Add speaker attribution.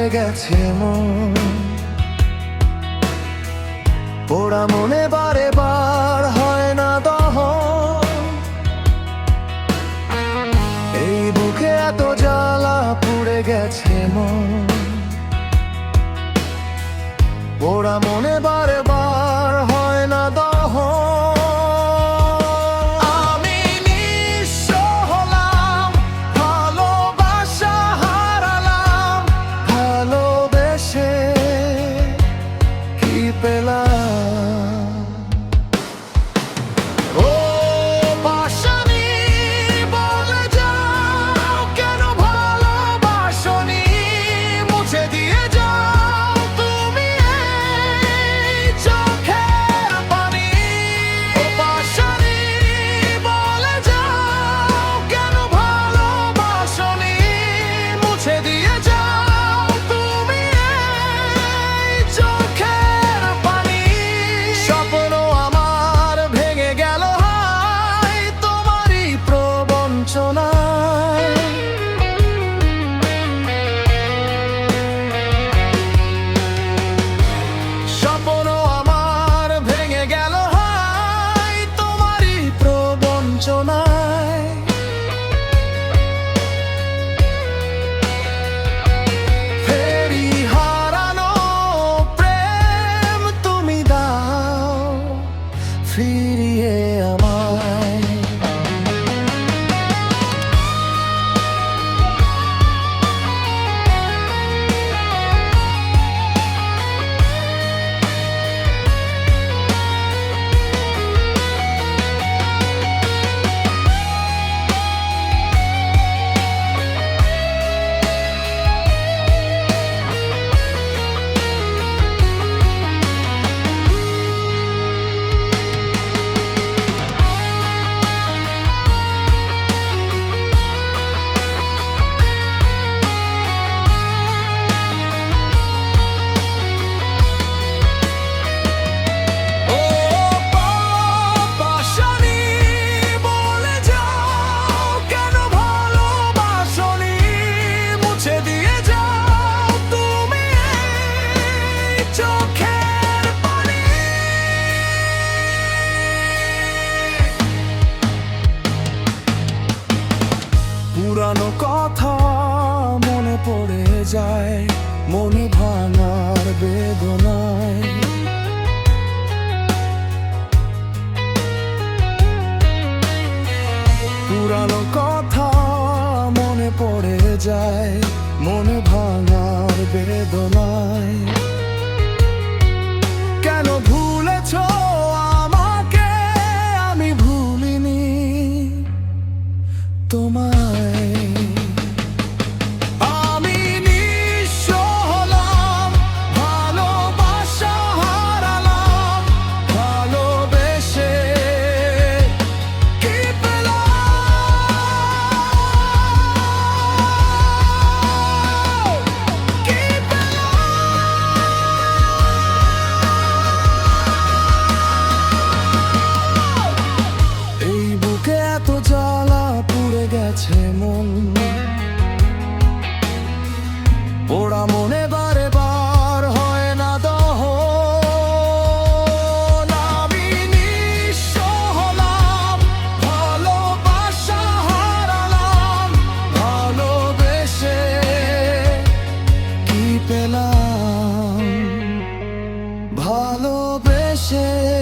Speaker 1: হয়ে গেছে পোড়া মনে বারে বার হয় না দহ এই বুকে এত জ্বালা পুড়ে গেছে মন। পোড়া মনে বারে বার যায় মনে ভাঙার বেদনায়। কেন ভুলেছ আমাকে? আমি ভুলিনি। তোমায় shit.